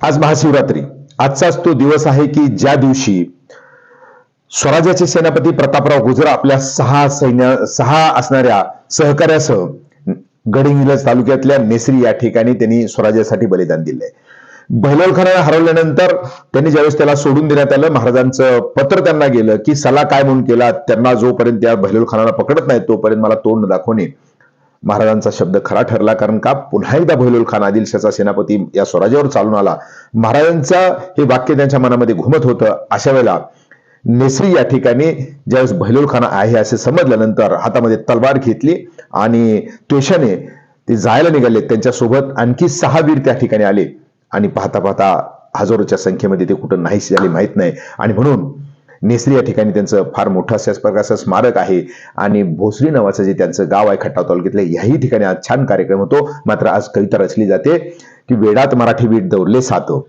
आज महाशिवरात्री. आजचाच तो दिवस आहे की ज्या दिवशी स्वराज्याचे सेनापती प्रतापराव गुजर आपल्या सहा सैन्य सहा असणाऱ्या सहकार्यासह गडहिंग्लज तालुक्यातल्या नेसरी या ठिकाणी त्यांनी स्वराज्यासाठी बलिदान दिले बहिलोल हरवल्यानंतर त्यांनी ज्यावेळेस त्याला सोडून देण्यात आलं महाराजांचं पत्र त्यांना गेलं की सला काय म्हणून केला त्यांना जोपर्यंत त्या बहिलोल पकडत नाही तोपर्यंत मला तोंड दाखवणे महाराजांचा शब्द खरा ठरला कारण का? पुन्हा एकदा भैलोल खान आदिलशाचा सेनापती या स्वराज्यावर चालून आला. महाराजांचा हे वाक्य त्यांच्या मनामध्ये घुमत होतं अशा वेळेला नेसरी या ठिकाणी ज्यावेळेस बहिलोल खान आहे असे समजल्यानंतर हातामध्ये तलवार घेतली आणि त्वेषाने ते जायला निघाले. त्यांच्यासोबत आणखी सहा वीर त्या ठिकाणी आले. आणि पाहता पाहता हजारोच्या संख्येमध्ये ते कुठं नाहीशी झाले माहीत नाही. आणि म्हणून नेसरी या ठिकाणी त्यांचं फार मोठं असं प्रकारचं स्मारक आहे. आणि भोसरी नावाचं जे त्यांचं गाव आहे खट्टा तालुक्यातलं याही ठिकाणी आज छान कार्यक्रम होतो. मात्र आज कविता रचली जाते. की वेडात मराठी वीट दौरले सातो.